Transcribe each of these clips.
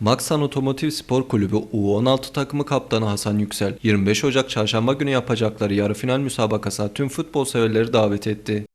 Maksan Otomotiv Spor Kulübü U16 takımı kaptanı Hasan Yüksel, 25 Ocak çarşamba günü yapacakları yarı final müsabakasına tüm futbol severleri davet etti.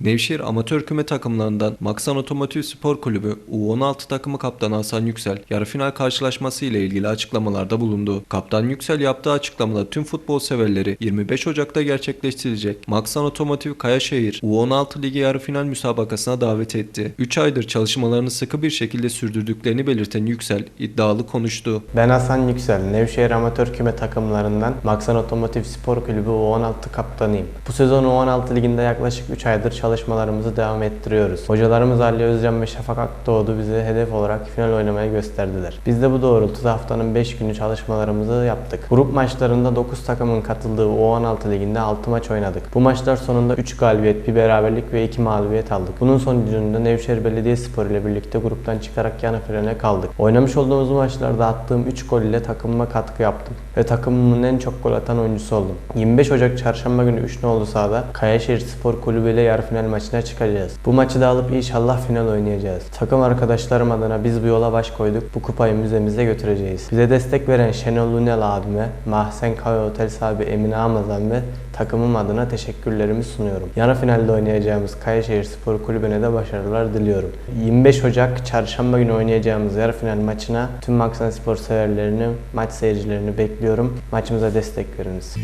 Nevşehir amatör küme takımlarından Maksan Otomotiv Spor Kulübü U16 takımı kaptanı Hasan Yüksel yarı final karşılaşması ile ilgili açıklamalarda bulundu. Kaptan Yüksel yaptığı açıklamada tüm futbol severleri 25 Ocak'ta gerçekleştirilecek Maksan Otomotiv Kayaşehir U16 Ligi yarı final müsabakasına davet etti. 3 aydır çalışmalarını sıkı bir şekilde sürdürdüklerini belirten Yüksel iddialı konuştu. Ben Hasan Yüksel, Nevşehir Amatör Küme takımlarından Maksan Otomotiv Spor Kulübü U16 kaptanıyım. Bu sezon U16 liginde yaklaşık 3 aydır çalışmalarımızı devam ettiriyoruz. Hocalarımız Ali Özcan ve Şafak Akdoğdu bize hedef olarak final oynamayı gösterdiler. Biz de bu doğrultuda haftanın 5 günü çalışmalarımızı yaptık. Grup maçlarında 9 takımın katıldığı U16 liginde 6 maç oynadık. Bu maçlar sonunda 3 galibiyet, bir beraberlik ve 2 mağlubiyet aldık. Bunun sonucunda Nevşehir Belediyespor ile birlikte gruptan çıkarak yarı finale kaldık. Oynamış olduğumuz maçlarda attığım 3 gol ile takımıma katkı yaptım ve takımımın en çok gol atan oyuncusu oldum. 25 Ocak çarşamba günü 3 nolu sahada Kayaşehir Spor Kulübü ile yarı final maçına çıkacağız. Bu maçı da alıp inşallah final oynayacağız. Takım arkadaşlarım adına biz bu yola baş koyduk. Bu kupayı müzemize götüreceğiz. Bize destek veren Şenol Lunel abime, Mahsen Kaya Otel sahibi Emine Amazan ve takımım adına teşekkürlerimi sunuyorum. Yarı finalde oynayacağımız Kayaşehir Spor Kulübü'ne de başarılar diliyorum. 25 Ocak çarşamba günü oynayacağımız yarı final maçına tüm Maksan Spor severlerini, maç seyircilerini bekliyorum. Maçımıza destek veriniz.